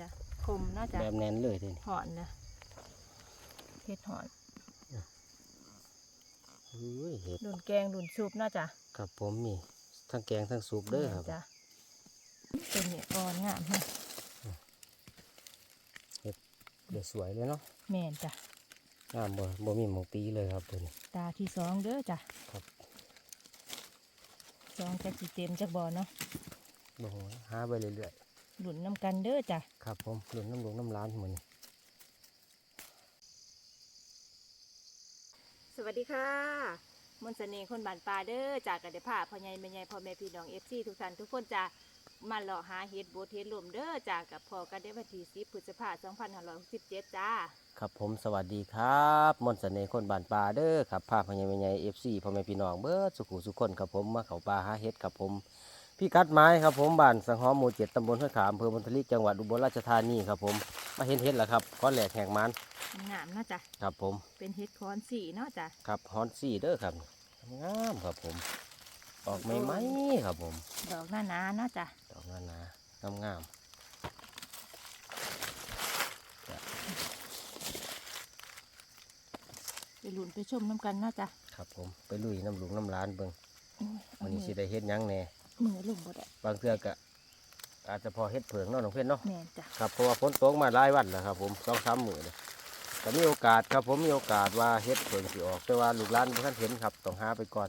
จ้ะคมเนาะจ้ะแบบแน่นเลยทีนี้หอนนะเฮ็ดหอนอุ้ยเห็ดดุนแกงดุนซุปเนาะจ้ะครับผมนี่ทั้งแกงทั้งซุปเด้อครับจ้ะเป็นเห็ดอ่อนงามฮะเดี๋ยวสวยเลยเนาะแม่นจ้ะงามบ่บ่มีหมองตีเลยครับตัวนี้ตาที่สองเด้อจ้ะครับสองจะกี่เต็มจากบ่อเนาะบ่ฮู้หาไปเรื่อย หลุนน้ำกันเด้อจ้ะๆครับผมหลุนน้ำหลวงน้ำร้านหมื้อนี้สวัสดีค่ะมนต์เสน่ห์คนบ้านป่าเด้อจากกันเดพาพ่อใหญ่แม่ใหญ่พ่อแม่พี่น้องเอฟซีทุกท่านทุกคนจ้ะมาเลาะหาเห็ดโบทเห็ดลมเด้อจากกับพอกันได้วันที่10พฤษภาคม2567จ้าครับผมสวัสดีครับมนต์เสน่ห์คนบ้านป่าเด้อครับภาพพญาใหญ่ FC พ่อแม่พี่น้องเบิดสุขุสุขคนครับผมมาเข้าป่าหาเห็ดครับผม พี่กัดไม้ครับผมบ้านสังหอมหมู่เจ็ดตำบลห้วยขามอำเภอบนทลิกจังหวัดอุบลราชธานีครับผมมาเห็นเห็ดแล้วครับก้อนแหลกแหกมันงามเนาะจ้ะครับผมเป็นเห็ดคอนสีเนาะจ้ะครับฮอนซี่เด้อครับงามครับผม ออกใหม่ๆครับผม ดอกหน้าหนาเนาะจ้ะดอกนานาๆงามงามไปหลุนไปชมน้ำกันเนาะจ้ะๆครับผมไปลุยน้ำหลุงน้ำร้านเบิ่งโอ้ยเอาวันนี้มืสิอได้เฮ็ดหยังแหน่ มือลุ่มบ่ได้บางเทื่อก็อาจจะพอเฮ็ดเผิงเนาะน้องเพื่อนเนาะแม่นจ้ะครับเพราะว่าฝนตกมาหลายวันแล้วครับ ผมสองสามมื้อเลยก็มีโอกาสครับ ผมมีโอกาสว่าเฮ็ดเผิงสิออก แต่ว่าลูกหลานบ่ทันเห็นครับต้องหาไปก่อน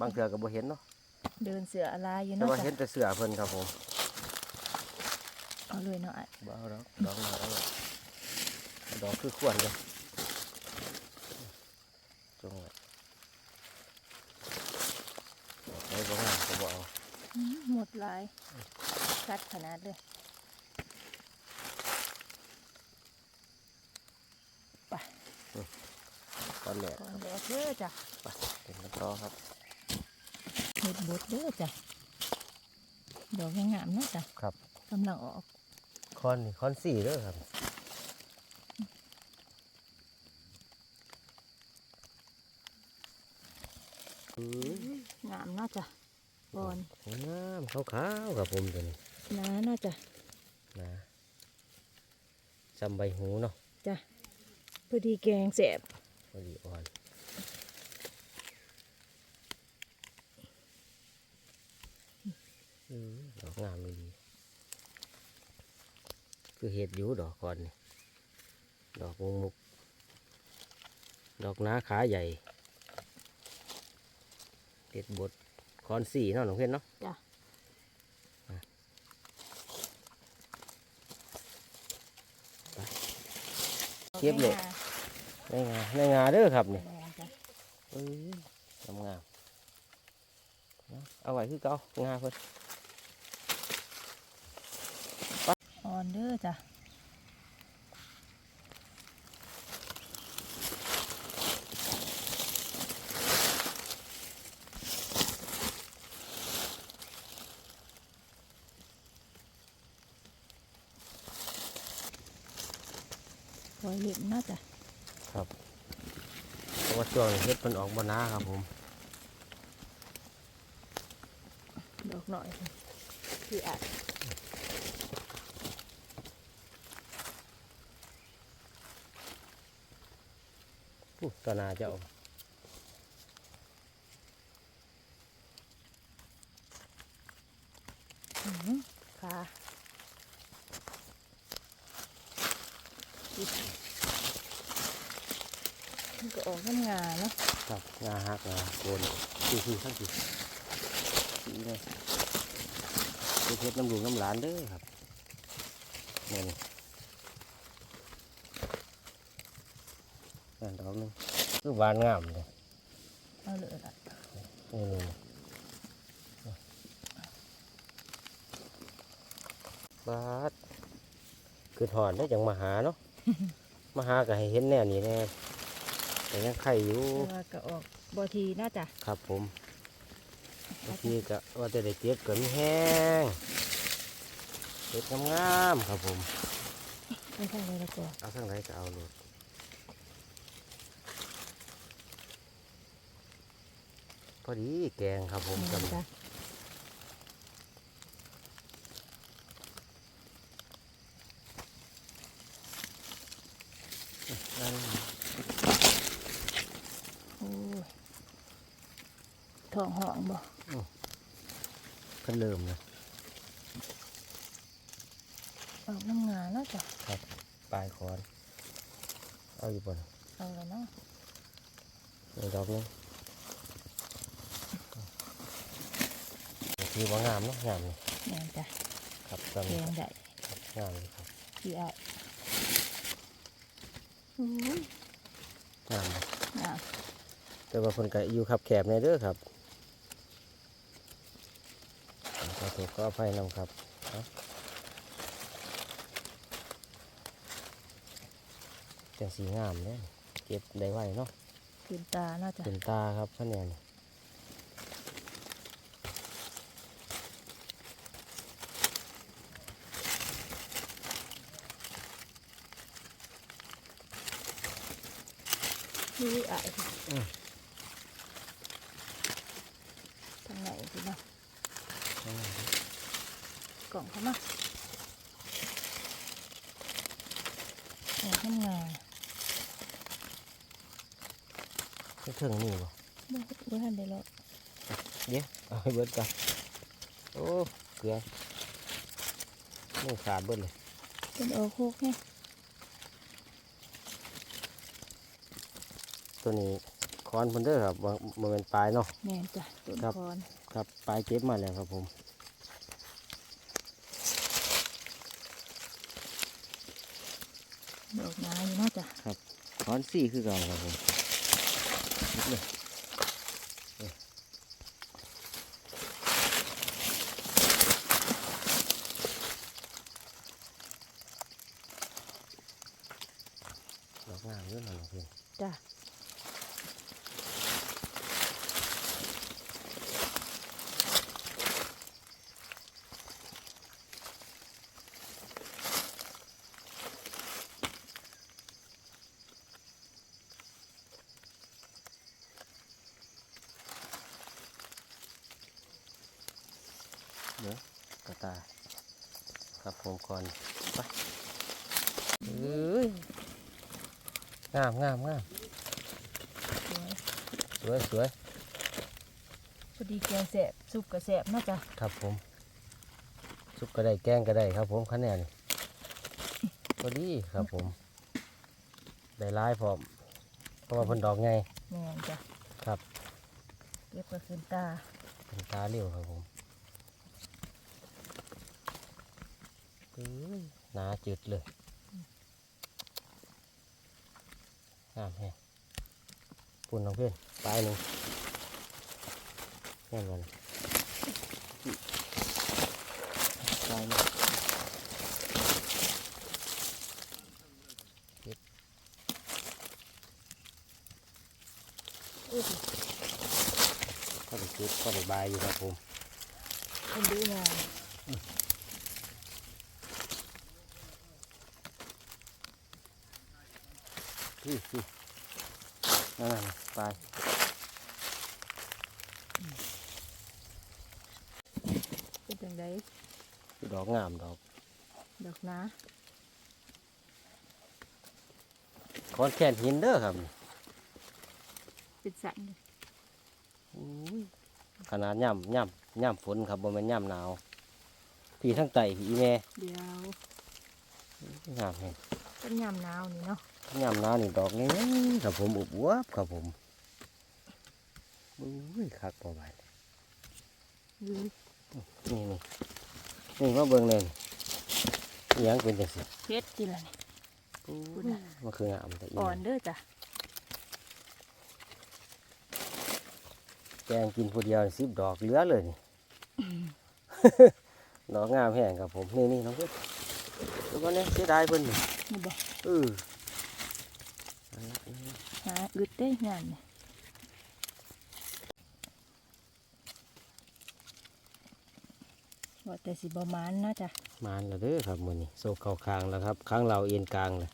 บางเทื่อก็บ่เห็นเนาะเดินเสืออะไรอยู่แต่เนาะว่าจ้ะเห็นแต่เสื้อเพิ่นครับผมเอาเลยเนาะอ้ายบ่เอาดอกดอกน้อยเอาดอกดอกคือควรเลยจงไว้ดอกไหนบ่งามก็บ่เอา อื้อ หมดหลายกัดขนาดเลยไปตอนแรกก่อนแรกเด้อจ้ะไปเป็นกันต่อครับเห็ดบดเด้อจ้ะดอกงามๆเนาะจ้ะครับกำลังออกคอนนี่คอนสี่เด้อครับอืมงามเนาะจ้ะ บอนงามขาวๆครับผมตัวนี้หนาเนาะจ้ะนะจำใบหูเนาะจ้ะพอดีแกงแสบพอดีอ่อนอืมดอกงามเลยดีคือเห็ดอยู่ดอกก่อนนี่ดอกมุกมุก ดอกหน้าขาใหญ่เด็ดบด คอนสี่เนาะหลวงเพื่อนเนาะจ้ะเก็บเลยในงาในงาเด้อครับนี่แม่นจ้ะเอ้ยงามงามๆเอาเอาไว้คือเก่างาเพิ่นอ่อนเด้อจ้ะ อยเห็นเนาจะครับเพราะว่าช่วงนี้เฮ็ดมันออกมานาครับผม ดอกหน่อยคืออาจอู้ตัวนาเอาอื้อหือค่ะมันก็ ออกน้ำงาเนาะครับงาหักงาโกนคือคือข้างคือสีเลยคือเฮ็ดน้ำหลวงน้ำหลานเด้อครับนี่นี่นั่นดอกหนึงคือหวานงามเลยเอาเลยละนี่นี่นี่บาดคือถอนได้จังมาหาเนาะมาหาก็ให้เห็นแน่นี่แน่ แต่ยังไข่อยู่แต่ว่าก็ออกบอทีน่าจะครับผมบางทีก็ว่าจะได้เจ็บก็มีแห้งเจ็บงามๆครับผมไม่ใช่เลยละจ้ะเอาทั้งไรก็เอาโลดพอดีแกงครับผมนี่กับจ้ะนั่น โอ้ย ท้องห้องบ่เพิ่นเริ่มนะออกน้ำงานเนาะจ้ะปลายคอนเอาอยู่บนเอาเลยเนาะในดอกนึงคือว่างามเนาะงามเลยแม่นจ้ะครับตอนแกนี้งได้งามเลยครับพี่อ้ายโอ้ยงามเลยงามแต่ว่าคนก็อยู่ขับแคบในเด้อครับ ขอโทษก็อภัยนำครับเอาจังสีงามเนี่ยเก็บได้ไวเนาะตื่นตาเนาะจ้ะเป็นตาครับคะแนนพี่อ้ายทางไหนพี่เนาะก ล่องเขามาแม่ทำงานไม่ถึงนี่บ่บ่บ่ทันได้แล้วเดี๋ยวเอาให้เบิดกันโอ้ เกลือมือขาดเบิดเลยเป็นโอโคกแฮะตัวนี้คอนเพันเดอร์ครับบ่บ่แมันเป็นปลายเนาะ แม่นจ้ะต้นครับ คอน ครับปลายเก็บมาแล้วครับผม ดอกไม้อยู่เนาะจ้ะคอนสี่คือเก่าครับผมนิดเลยเอ้ยดอกงามเยอะหน่อยเพื่อน จ้ะ เดี๋ยวกระตายครับผมก่อนไปเอ้ยงามงามงามสวยสวยสวยพอดีแกงแสบซุปกระแสบเนาะจ้ะครับผมซุปก็ได้แกงก็ได้ครับผมคะแนนพอดีครับผม ได้ร้ายพร้อมเพราะว่าเพิ่นดอกไงแม่นจ้ะครับเก็บกระขึ้นตาเป็นตาเลี้ยวครับผมเอ้ย หนาจืดเลยงามแฮะปุ่นน้องเพื่อนปลายหนึ่งแน่นวันปลายหนึ่งอุ้ยก็ได้เก็บก็ได้บายอยู่ครับผมเป็นดูงา นพี่พี่นั่นน่ะปลายเป็นจังไดดอกงามดอกดอกนาคอนแคนหินเด้อครับเป็นสันเลยอุ้ยขนาดย่ำย่ำย่ำฝนครับบ่แม่นย่ำหนาวพี่ทั้งไตพี่อีแม่เดียวงามแฮง ต้นยำนาวนี่เนาะย่ำหนาวนี่ดอกนี้ครับผมอุบวบครับผมอุ้ยคักบ่ไหวยืดนี่นี่นี่มาเบิ่งเลยนี่อิหยังเป็นจังซี่เพชรกินอะไรอุ้ยน่ะมันคืองามแต่อีอ่อแม่นเด้อจ้ะแกงกินผู้เดียวสิบดอกเหลือเลยนี่ดอกงามแห้งครับผมนี่นี่น้องเพื่อนแล้วก็เนี่ยเสียดายเพิ่นนี่ นี่บอกเออนั่นล่ะนี่หาอึดได้งานนี่ว่าแต่สิบประมาณเนาะจ้ะมานแล้วเด้อครับมือนี่โซกเข่าคางแล้วครับข้างเราเอียนกลางเลย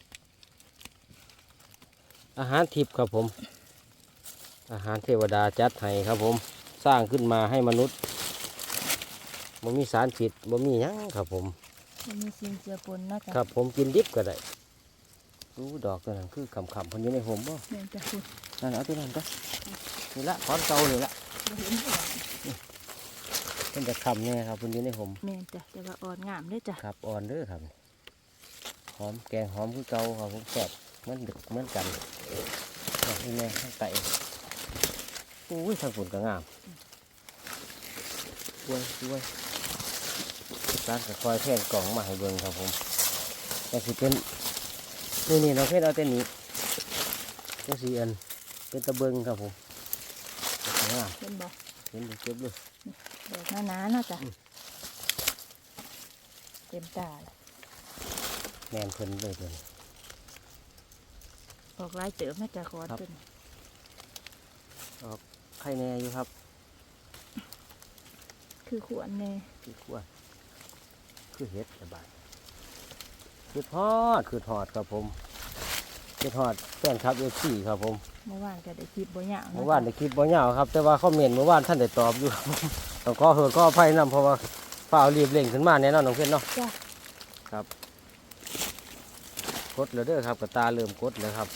อาหารทิพย์ครับผม อาหารเทวดาจัดให้ครับผม สร้างขึ้นมาให้มนุษย์บ่มีสารผิดบ่มีหยังครับผม มันมีสิ่งเจือปนเนาะจ้ะครับ ผมกินดิบก็ได้ดูดอกตัวนั้นคือขำๆเพิ่นอยู่ในห่มบ่แม่นจ้ะคุณนั่นเอาตัวนั้นก็นี่ละถอนเก่านี่ละบ่เห็นหัวเพิ่นจะขำแน่ครับเพิ่นอยู่ในห่มแม่นจ้ะแต่ว่าอ่อนงามเด้อจ้ะครับอ่อนเด้อครับหอมแกงหอมคือเก่าครับผมแซ่บเหมือนเดึกเหมือนกันดอกนี่แม่ข้างไก่อุ้ยทางฝนก็งามด้วยด้วย ร้านก็คอยแท่นกล่องมาให้เบิ่งครับผมแต่สิเป็นนี่นี่เราเพชรเอาแต่นี้ก็สีอันเป็นตะเบิงครับผมงามเห็นบ่เห็นเดี๋ยวเก็บเลยดอกหนาๆเนาะจ้ะอืมเต็มตาเลยแมนเพิ่นเลยเพิ่นออกหลายเติบนะจ้ะขอครับเป็นไข่แน่อยู่ครับ คือขวานแน่คือขวด คือเห็ดสบายคือทอดคือทอดครับผมคือทอดแฟนครับเอฟซีครับผมเมื่อวานก็ได้คลิปบ่ยาวะเมื่อวานในคลิปบ่ยาวครับ แต่ว่าคอมเมนต์เมื่อวานท่านได้ตอบอยู่ครับผมต้องขอโทษขออภัยนํเพราะว่าฝ่าวรีบเร่งขึ้นมาแน่นอนน้องเพชรเนาะจ้ะครับกดแล้วเด้อครับกระตาเริ่มกดแล้วครับ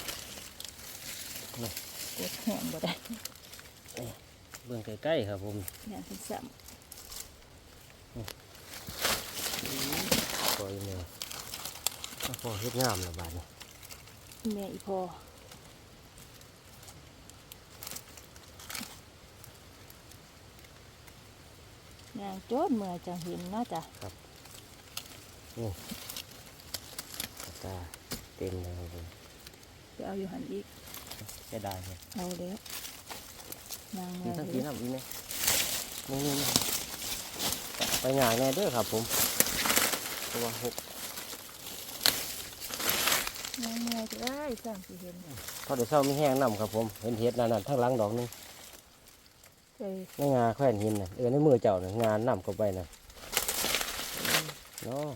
กดแห้งบ่ได้เบื้องใกล้ๆครับผมแม่นเป็นซ้ป ล่อยแม่มาพอเฮ็ดงามแล้วบาดนี้ำแม่อีพอนางโจดเมื่อจังเห็นเนาะจ้ะกระตาเต็มเลยครับผมจะเอาอยู่หันอีกใช้ได้ครับเอาแล้วนางมีเมื่อทั้งเห็ปีนน้ำอีกไหมนี่นี่นี่ไปหงายแน่เด้อครับผม ตัวหกนางเมื่อจะได้สร้างสิเห็นพอเดี๋ยวเช้ามีแห้งน้ำครับผม เห็นเห็ดนั่นนั่นทั้งหลังดอกหนึงเอ้ยในงาแขวนหินน่ะเออในมือเจ้าน่ะงานน้ำเข้าไปน่ะเนาะ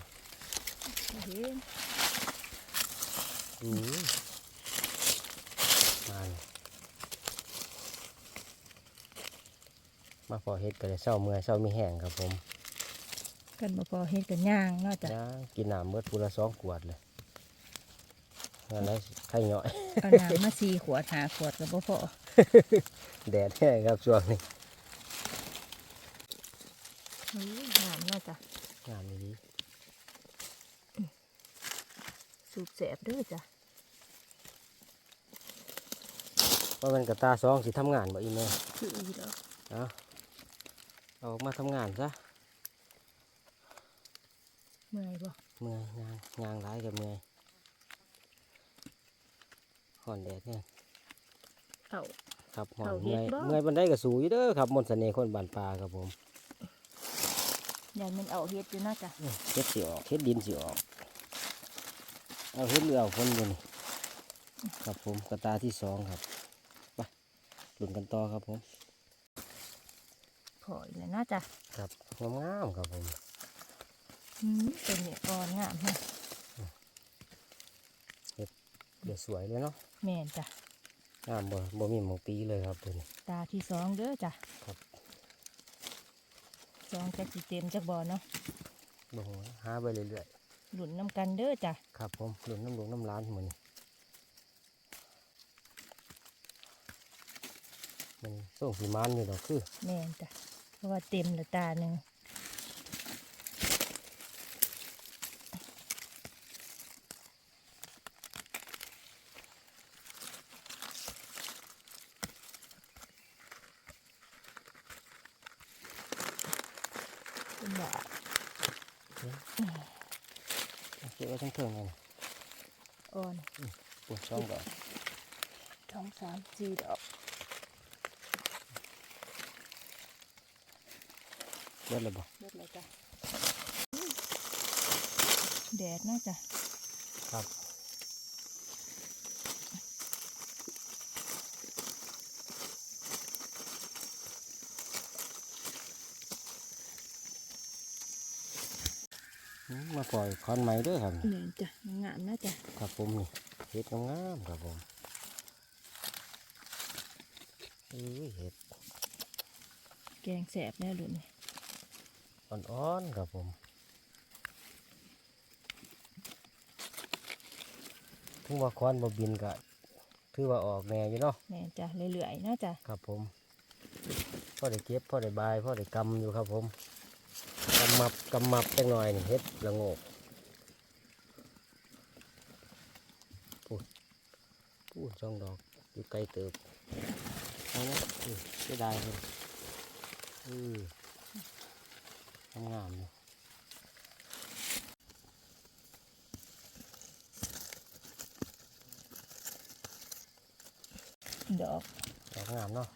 บ่เห็นอืมมาเลยมาพอเห็ดก็เลยเช้าเมื่อยเช้ามีแห้งครับผม กันบ่พอเห็นกันย่างเนาะจ้ะย่างกินน้ำเมื่อพูละสองขวดเลยนั่นได้ไข่ย่อยเอาน้ำมาสี่ขวดหาขวดก็บ่พอแดดแห้งครับช่วงนี้เฮ้ยงามเนาะจ้ะงานนี้สูบแสบเด้อจ้ะว่ามันกระตาสองสิทำงานบ่อีแม่คืออีดอกเอาเอาออกมาทำงานซะ เมื่อยบ่เมื่อยงานงานร้ายกับเมื่อยห่อนแดดเนี่ยเอาครับห่อนเอาเฮ็เมื่ดอยบ่ เมื่อยบันไดกับสูอยู่เด้อครับมนต์เสน่ห์คนบานปลาครับผมยายมันเอาเฮ็ดอยู่เนาะจ้ะเฮ็ดสิออกเฮ็ดดินสิออกเอาเฮ็ดเรือเอาคนอยู่นี่ครับผมกระตาที่สองครับไปลุ้นกันต่อครับผม พออีกแล้วเนาะจ้ะครับงามๆครับผมอืม เป็นเนี่ยอ่อนงามแฮะเดี๋ยวสวยเลยเนาะแม่นจ้ะงามบ่บ่มีหมองตีเลยครับตัวนี้ตาที่สองเด้อจ้ะครับสองจักสิเต็มจักบ่เนาะบ่หัวหาไปเรื่อยหลุนน้ำกันเด้อจ้ะๆครับผมลุ้นน้ำหลวงน้ำร้านมันมันส่งสีมันอยู่ดอกคือแม่นจ้ะเพราะว่าเต็มและตาหนึ่ง เป็นแบบเก็บไว้ทั้งเครื่องเลยนะอ่อนปวดช่องก่อนสองสามสี่ดอกเลือดเลยบ่เลือดเลยจ้ะแดดเนาะจ้ะครับ มมาปล่อยคอนไม้ด้วยครับแม่นจ้ะงามนะจ้ะครับผมนี่เห็ดงามๆครับผมเอ้ยเห็ดแกงแสบแน่หลุนอ่อนๆครับผมถึงว่าคอนบ่บินก็ถือว่าออกแน่อยู่เนาะแม่นจ้ะเรื่อยๆเนาะจ้ะครับผมพ่อได้เก็บพ่อได้บายพ่อได้กำอยู่ครับผมกำมับกำมับจังหน่อยนี่เฮ็ดละโงกพูดพูดช่องดอกอยู่ไกลเติบเอาละอือเสียดายเลยอืองามๆอยู่ดอกดอกงามเนาะ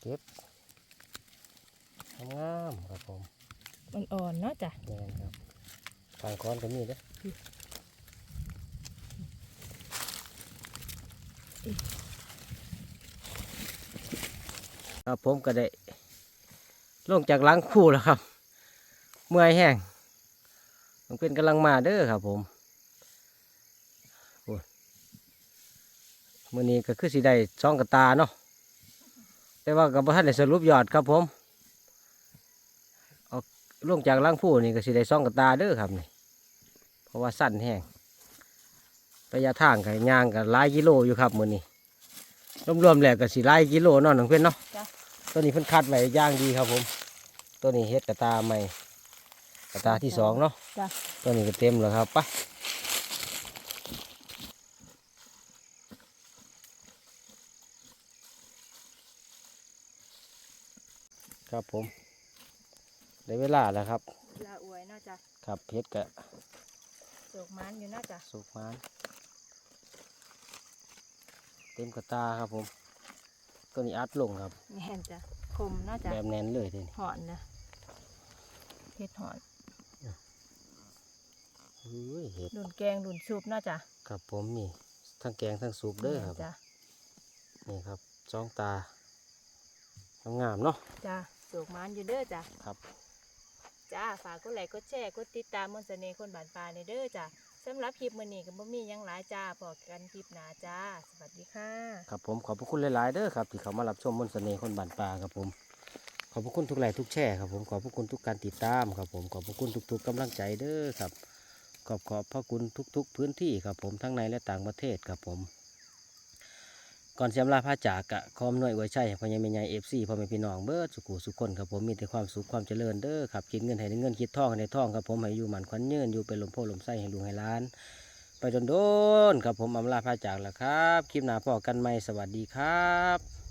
เก็บงามๆครับผม อ่อนๆเนาะจ้ะนี่นครับทางก้อนก็มีเด้อครับผมก็ได้ลงจากหล้างคู่แล้วครับ เมื่อยแห้งมันเป็นกำลังมาเด้อครับผมโอ้ยมื่อนี้ก็คือสีได้ช่องกระตาเนาะแต่ว่ากับท่านได้สรุปยอดครับผม เอาลงจากหล้างคู่นี่ก็สีได้ช่องกระตาเด้อครับนี่ เพราะว่าสั้นแห้งระยะทางกับยางกับหลายกิโลอยู่ครับมื่อนี้รวมๆแล้วก็สีหลายกิโลเนาะน้องเพื่อนเนาะจ้ะตัวนี้เพิ่นคัดไว้อย่างดีครับผม ตัวนี้เฮ็ดกระตาใหม่กระตาที่สองเนาะจ้ะตัวนี้ก็เต็มแล้วครับไปครับผม ได้เวลาแล้วครับลาอวยเนาะจ้ะครับเฮ็ดกะโศกมันอยู่เนาะจ้ะสุกมานเต็มกระตาครับผมตัวนี้อัดลงครับแม่นจ้ะคมเนาะจ้ะแบบแน่นเลยทีนี้หอนนะเฮ็ดหอนเฮ้ยเห็ดดุนแกงดุนซุปเนาะจ้ะครับผมนี่ทั้งแกงทั้งสุกเด้อครับแม่นจ้ะนี่ครับจ้องตางามๆเนาะจ้ะโศกมันอยู่เด้อจ้ะครับ จ้าฝากกดไลค์กดแชร์กดติดตามมนต์เสน่ห์คนบานปลาในเด้อจ้ะสำหรับคลิปมื้อนี้ก็บ่มีหยังหลายจ้าพอกันคลิปหน้าจ้า สวัสดีค่ะ ครับผมขอบพระคุณหลาย ๆ เด้อครับที่เขามารับชมมนต์เสน่ห์คนบานปลาครับผม ขอบพระคุณทุกไลค์ทุกแชร์ครับผมขอบพระคุณทุกการติดตามครับผมขอบพระคุณทุก ๆกำลังใจเด้อครับ ขอบขอบพระคุณทุก ๆ พื้นที่ครับผมทั้งในและต่างประเทศครับผม ก่อนเสียมลาพระจากกะคอมหน่วยไว้ใช่พ่อใหญ่แม่ใหญ่เอฟซีพ่อแม่พี่น้องเบิดสุขุสุขคนครับผมมีแต่ความสุขความเจริญเด้อครับคิดเงินให้ได้เงินคิดทองให้ได้ทองครับผมให้อยู่หมันขวัญยืนอยู่เป็นลมโพลมไส้ให้ลุงให้ล้าน ไปจนโดนครับผมอำลาพระจากแล้วครับ คลิปหน้าพอกันใหม่สวัสดีครับ